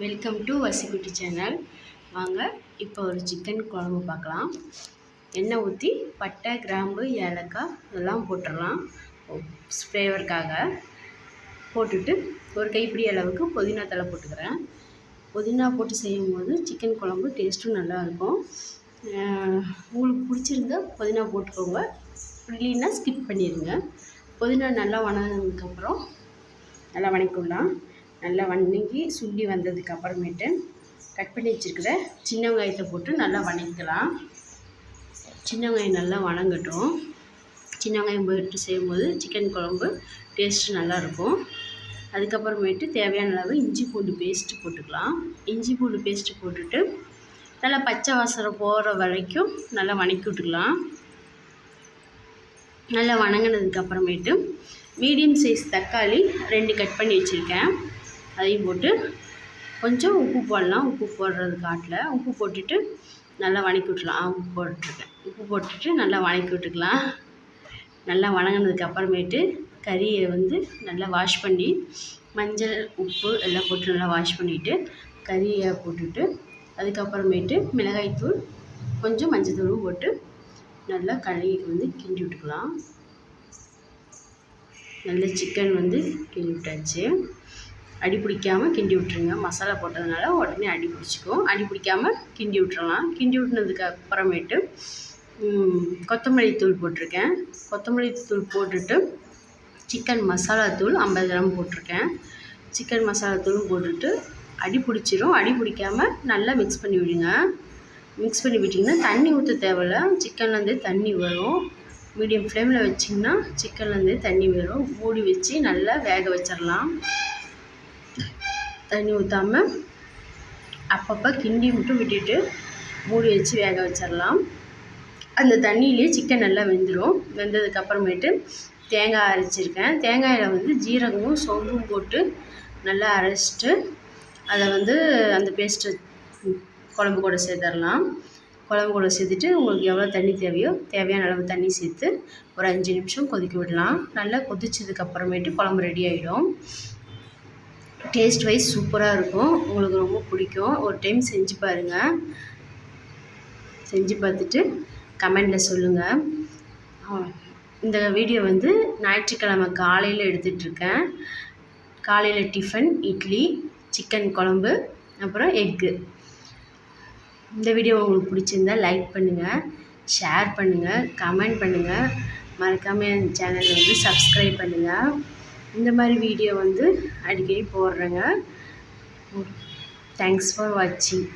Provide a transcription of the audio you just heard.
Welcome to வசிக்குட்டி channel வாங்க இப்போ ஒரு சிக்கன் குழம்பு பார்க்கலாம். எண்ணெய் ஊற்றி பட்டை கிராம்பு ஏலக்காய் இதெல்லாம் போட்டுடலாம். ஃப்ளேவருக்காக போட்டுட்டு ஒரு கைப்பிடி அளவுக்கு புதினா தலை போட்டுக்கிறேன். புதினா போட்டு செய்யும் போது சிக்கன் குழம்பு டேஸ்ட்டும் நல்லாயிருக்கும். உங்களுக்கு பிடிச்சிருந்தா புதினா போட்டுக்கோங்க. இல்லைன்னா ஸ்கிப் பண்ணிடுங்க. புதினா நல்லா வணங்கினதுக்கப்புறம் நல்லா வணக்கிடலாம். நல்லா வணங்கி சுண்டி வந்ததுக்கு அப்புறமேட்டு கட் பண்ணி வச்சுருக்கிற சின்ன வெங்காயத்தை போட்டு நல்லா வணக்கலாம் சின்ன வெங்காயம் நல்லா வணங்கட்டும். சின்ன வெங்காயம் போட்டு செய்யும்போது சிக்கன் குழம்பு டேஸ்ட்டு நல்லாயிருக்கும். அதுக்கப்புறமேட்டு தேவையான அளவு இஞ்சி பூண்டு பேஸ்ட்டு போட்டுக்கலாம். இஞ்சி பூண்டு பேஸ்ட்டு போட்டுட்டு நல்லா பச்சை வாசனை போகிற வரைக்கும் நல்லா வணக்கி விட்டுக்கலாம். நல்லா வணங்கினதுக்கு அப்புறமேட்டு மீடியம் சைஸ் தக்காளி ரெண்டு கட் பண்ணி வச்சுருக்கேன். அதையும் போட்டு கொஞ்சம் உப்பு போடலாம். உப்பு போடுறது காட்டில். உப்பு போட்டுட்டு நல்லா வணக்கி விட்டுலாம் உப்பு போட்டுருக்கேன் உப்பு போட்டுட்டு நல்லா வணக்கி விட்டுக்கலாம். நல்லா வணங்கினதுக்கு அப்புறமேட்டு கறியை வந்து நல்லா வாஷ் பண்ணி மஞ்சள் உப்பு எல்லாம் போட்டு நல்லா வாஷ் பண்ணிவிட்டு கறியை போட்டுட்டு அதுக்கப்புறமேட்டு மிளகாய்த்தூள் கொஞ்சம் மஞ்சள் தூளும் போட்டு நல்லா கழுவி வந்து கிண்டி விட்டுக்கலாம். நல்ல சிக்கன் வந்து கிண்டி விட்டாச்சு. அடி பிடிக்காமல் கிண்டி விட்ருங்க மசாலா போட்டதுனால உடனே அடி பிடிச்சிக்கும். அடி பிடிக்காமல் கிண்டி விட்டுறலாம். கிண்டி விட்டுனதுக்கு அப்புறமேட்டு கொத்தமல்லி தூள் போட்டிருக்கேன். கொத்தமல்லி தூள் போட்டுட்டு சிக்கன் மசாலா தூள் ஐம்பது கிராம் போட்டிருக்கேன். சிக்கன் மசாலா தூளும் போட்டுட்டு அடி பிடிச்சிரும். அடி பிடிக்காமல் நல்லா மிக்ஸ் பண்ணி விடுங்க. மிக்ஸ் பண்ணி விட்டிங்கன்னா தண்ணி ஊற்ற தேவையில்ல. சிக்கன்லேருந்தே தண்ணி வரும். மீடியம் ஃப்ளேமில் வச்சிங்கன்னா சிக்கன்லேருந்தே தண்ணி வரும். மூடி வச்சு நல்லா வேக வச்சிடலாம் தண்ணி ஊற்றாமல் அப்பப்போ கிண்டி மட்டும் விட்டுட்டு மூடி வச்சு வேக வச்சிடலாம். அந்த தண்ணியிலே சிக்கன் நல்லா வெந்துடும் வெந்ததுக்கப்புறமேட்டு தேங்காய் அரைச்சிருக்கேன். தேங்காயில் வந்து ஜீரகமும் சோம்பும் போட்டு நல்லா அரைச்சிட்டு அதை வந்து அந்த பேஸ்ட்டை குழம்பு கூட சேர்த்துடலாம். குழம்பு கூட சேர்த்துட்டு உங்களுக்கு எவ்வளோ தண்ணி தேவையோ தேவையான அளவு தண்ணி சேர்த்து ஒரு அஞ்சு நிமிஷம் கொதிக்க விடலாம். நல்லா கொதிச்சதுக்கப்புறமேட்டு குழம்பு ரெடி ஆகிடும் டேஸ்ட் வைஸ் சூப்பராக இருக்கும். உங்களுக்கு ரொம்ப பிடிக்கும். ஒரு டைம் செஞ்சு பாருங்கள் செஞ்சு பார்த்துட்டு கமெண்டில் சொல்லுங்கள் இந்த வீடியோ வந்து ஞாயிற்றுக்கிழமை காலையில் எடுத்துகிட்ருக்கேன் காலையில் டிஃபன் இட்லி சிக்கன் குழம்பு அப்புறம் எக்கு இந்த வீடியோ உங்களுக்கு பிடிச்சிருந்தா லைக் பண்ணுங்கள் ஷேர் பண்ணுங்கள் கமெண்ட் பண்ணுங்கள் மறக்காமல் என் சேனலை வந்து சப்ஸ்கிரைப் பண்ணுங்கள் இந்த மாதிரி வீடியோ வந்து அடிக்கடி போடுறேங்க. தேங்க்ஸ் ஃபார் வாட்சிங்